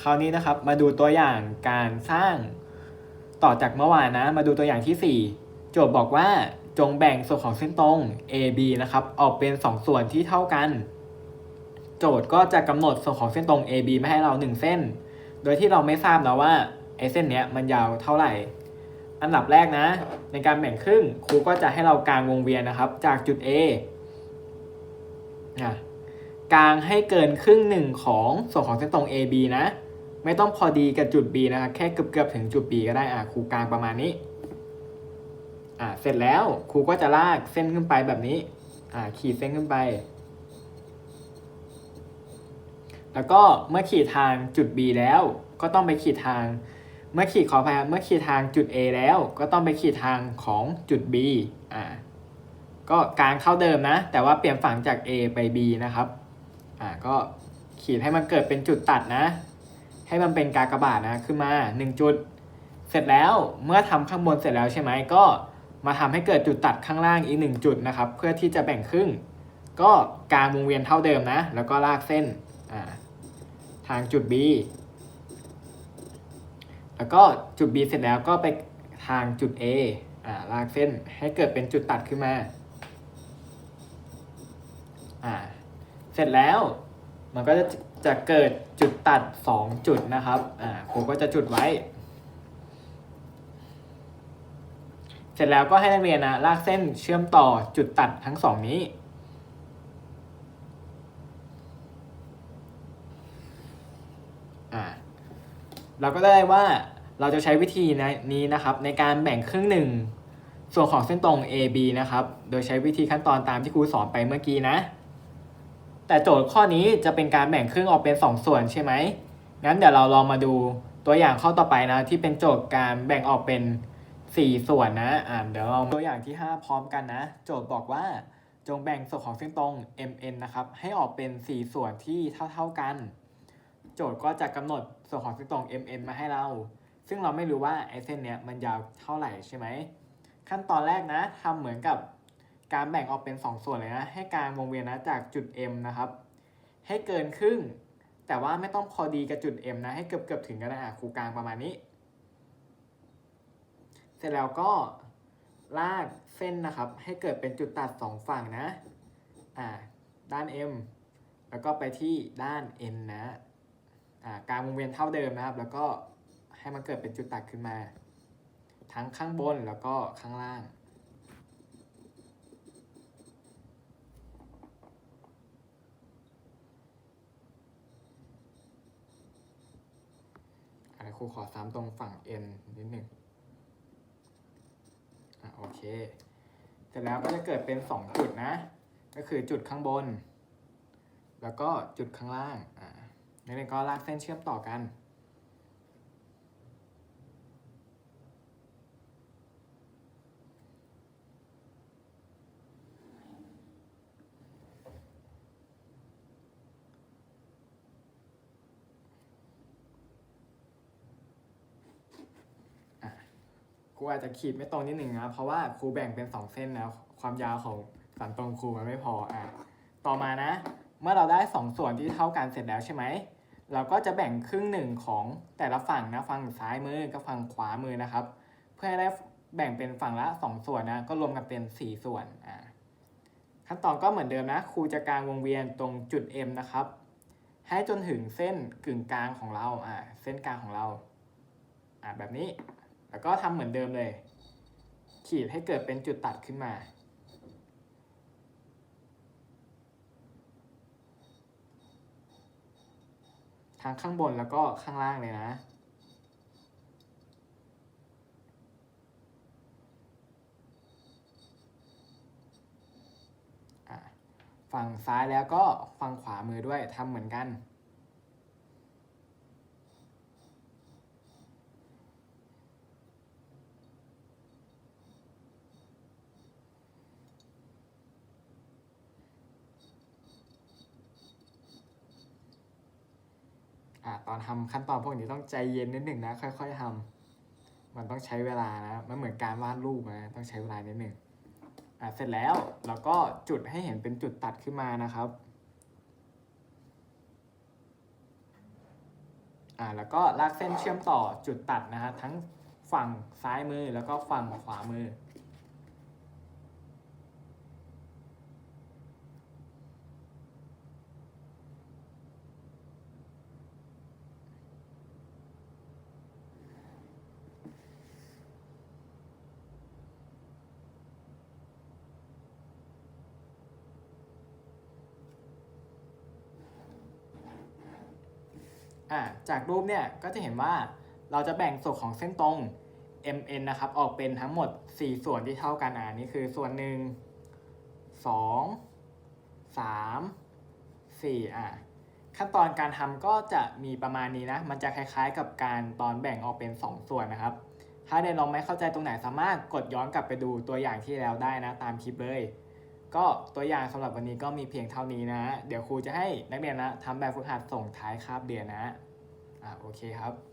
คราวนี้นะครับ มาดูตัวอย่างการสร้าง ต่อจากเมื่อวานนะ มาดูตัวอย่างที่ 4 โจทย์บอกว่าจงแบ่งส่วนของเส้นตรง AB นะครับ ออกเป็น 2 ส่วนที่เท่ากัน โจทย์ก็จะกำหนดส่วนของเส้นตรง AB มาให้เรา 1 เส้น โดยที่เราไม่ทราบนะว่าไอ้เส้นเนี้ยมันยาวเท่าไหร่ อันดับแรกนะ ในการแบ่งครึ่งครูก็จะให้เรากางวงเวียนนะครับ จากจุด A นะ กลางให้เกินครึ่งหนึ่งของส่วนของเส้นตรง AB นะ ไม่ต้องพอดีกับจุด B นะครับแค่เกือบๆถึงจุด B ก็ได้อะครูกลางประมาณนี้อะเสร็จแล้วครูก็จะลากเส้นขึ้นไปแบบนี้อะขีดเส้นขึ้นไป แล้วก็เมื่อขีดทางจุด B แล้ว ก็ต้องไปขีดทาง เมื่อขีดขออภัยเมื่อขีดทางจุด A แล้ว ก็ต้องไปขีดทางของจุด B อ่าก็กลางเข้าเดิมนะ แต่ว่าเปลี่ยนฝั่งจาก A ไป B นะครับ อ่าก็ขีดให้มันเกิดเป็นจุดตัดนะ ให้มันเป็นกากบาทนะขึ้นมา 1 จุด เสร็จแล้วเมื่อทำข้างบนเสร็จแล้วใช่ไหมก็มาทำให้เกิดจุดตัดข้างล่างอีก 1 จุดนะครับ เพื่อที่จะแบ่งครึ่ง ก็กางวงเวียนเท่าเดิมนะ แล้วก็ลากเส้นอ่าทางจุด B แล้วก็จุด B เสร็จแล้วก็ไปทางจุด A อ่าลากเส้นให้เกิดเป็นจุดตัดขึ้นมาอ่า สร็จแล้ว มันก็จะจะเกิดจุดตัด 2 จุดนะครับอ่าครูก็จะจุดไว้ เสร็จแล้วก็ให้นักเรียนนะลากเส้นเชื่อมต่อจุดตัดทั้งสองนี้อ่าเราก็ได้ว่าเราจะใช้วิธีนี้นะครับ ในการแบ่งครึ่งหนึ่งส่วนของเส้นตรง AB นะครับ โดยใช้วิธีขั้นตอนตามที่ครูสอนไปเมื่อกี้นะ แต่โจทย์ข้อนี้จะเป็นการแบ่งครึ่งออกเป็น 2 ส่วนใช่ไหมงั้นเดี๋ยวเราลองมาดูตัวอย่างข้อต่อไปนะที่เป็นโจทย์การแบ่งออกเป็น 4 ส่วนนะอ่าเดี๋ยวเราตัวอย่างที่ 5 พร้อมกันนะ โจทย์บอกว่าจงแบ่งส่วนของเส้นตรง MN นะครับให้ออกเป็น 4 ส่วนที่เท่า ๆกัน โจทย์ก็จะกำหนดส่วนของเส้นตรง MN มาให้เรา ซึ่งเราไม่รู้ว่าไอเส้นเนี้ยมันยาวเท่าไหร่ใช่ไหมขั้นตอนแรกนะทำเหมือนกับ การแบ่งออกเป็น 2 ส่วนเลยนะ ให้กางวงเวียนนะจากจุด M นะครับ ให้เกินครึ่ง แต่ว่าไม่ต้องพอดีกับจุด M นะ ให้เกือบเกือบๆถึงก็ได้อะครูกลางประมาณนี้ เสร็จแล้วก็ลากเส้นนะครับ ให้เกิดเป็นจุดตัด 2 ฝั่งนะ อ่า ด้าน M แล้วก็ไปที่ด้าน N นะ อ่ากลางวงเวียนเท่าเดิมนะครับ แล้วก็ให้มันเกิดเป็นจุดตัดขึ้นมา ทั้งข้างบนแล้วก็ข้างล่าง อะ ครูขอซ้ำตรงฝั่ง N นิดหนึ่งอะโอเค เสร็จแล้วก็จะเกิดเป็น 2 จุดนะ ก็คือจุดข้างบน แล้วก็จุดข้างล่างอ่านักเรียนก็ลากเส้นเชื่อมต่อกัน ครูอาจจะขีดไม่ตรงนิดหนึ่งนะเพราะว่าครูแบ่งเป็น 2 เส้นแล้ว ความยาวของสันตรงครูมันไม่พออะต่อมานะ เมื่อเราได้ 2 ส่วนที่เท่ากันเสร็จแล้วใช่ไหมเราก็จะแบ่งครึ่งหนึ่งของแต่ละฝั่งนะฝั่งซ้ายมือกับฝั่งขวามือนะครับ เพื่อให้ได้แบ่งเป็นฝั่งละ 2 ส่วนนะก็รวมกันเป็น 4 ส่วนอะขั้นตอนก็เหมือนเดิมนะครูจะกางวงเวียนตรงจุด M นะครับ ให้จนถึงเส้นกึ่งกลางของเราอะเส้นกลางของเราอะแบบนี้ แล้วก็ทำเหมือนเดิมเลย ขีดให้เกิดเป็นจุดตัดขึ้นมาทั้งข้างบนแล้วก็ข้างล่างเลยนะอะฝั่งซ้ายแล้วก็ฝั่งขวามือด้วยทำเหมือนกัน อะตอนทำขั้นตอนพวกนี้ต้องใจเย็นนิดหนึ่งนะ ค่อย ๆทำมันต้องใช้เวลานะ มันเหมือนการวาดรูปนะต้องใช้เวลานิดหนึ่งอะเสร็จแล้วเราก็จุดให้เห็นเป็นจุดตัดขึ้นมานะครับอ่าแล้วก็ลากเส้นเชื่อมต่อจุดตัดนะฮะทั้งฝั่งซ้ายมือแล้วก็ฝั่งขวามือ อ่าจากรูปเนี่ยก็จะเห็นว่าเราจะแบ่งส่วนของเส้นตรง MN นะครับออกเป็นทั้งหมด 4 ส่วนที่เท่ากันอ่านี่คือส่วนหนึ่งสองสามสี่อะขั้นตอนการทำก็จะมีประมาณนี้นะ มันจะคล้ายๆ กับการตอนแบ่งออกเป็น 2 ส่วนนะครับ ถ้าเดนลองไม่เข้าใจตรงไหนสามารถกดย้อนกลับไปดูตัวอย่างที่แล้วได้นะ ตามคลิปเลย ก็ตัวอย่างสำหรับวันนี้ก็มีเพียงเท่านี้นะ เดี๋ยวครูจะให้นักเรียนนะทำแบบฝึกหัดส่งท้ายคาบเรียนนะอ่าโอเคครับ